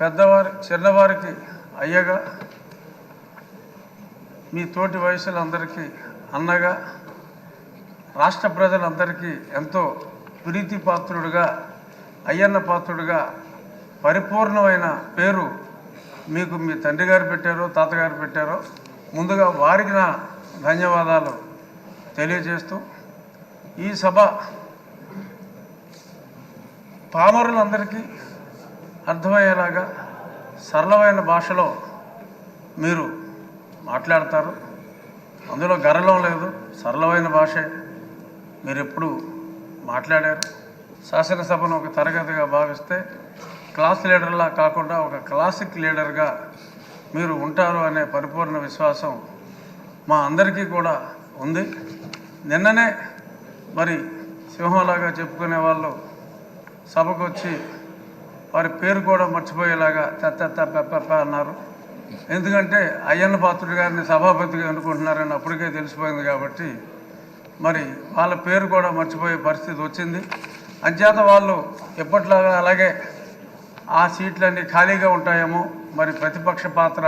పెద్దవారి చిన్నవారికి అయ్యగా మీ తోటి వయసులందరికీ అన్నగా రాష్ట్ర ప్రజలందరికీ ఎంతో ప్రీతి పాత్రుడుగా అయ్యన్న పాత్రుడుగా పరిపూర్ణమైన పేరు మీకు మీ తండ్రి గారు పెట్టారో తాతగారు పెట్టారో ముందుగా వారికి నా ధన్యవాదాలు తెలియజేస్తూ ఈ సభ పామరులందరికీ అర్థమయ్యేలాగా సరళమైన భాషలో మీరు మాట్లాడతారు. అందులో గర్వం లేదు. సరళమైన భాషే మీరు ఎప్పుడు మాట్లాడారు. శాసనసభను ఒక తరగతిగా భావిస్తే క్లాస్ లీడర్లా కాకుండా ఒక క్లాసిక్ లీడర్గా మీరు ఉంటారు అనే పరిపూర్ణ విశ్వాసం మా అందరికీ కూడా ఉంది. నిన్ననే మరి సింహంలాగా చెప్పుకునే వాళ్ళు సభకు వచ్చి వారి పేరు కూడా మర్చిపోయేలాగా తెత్త పెప్ప అన్నారు. ఎందుకంటే అయ్యన్న పాత్రుడు గారిని సభాపతిగా అనుకుంటున్నారని అప్పటికే తెలిసిపోయింది కాబట్టి మరి వాళ్ళ పేరు కూడా మర్చిపోయే పరిస్థితి వచ్చింది. అంచేత వాళ్ళు ఎప్పట్లాగా అలాగే ఆ సీట్లన్నీ ఖాళీగా ఉంటాయేమో మరి ప్రతిపక్ష పాత్ర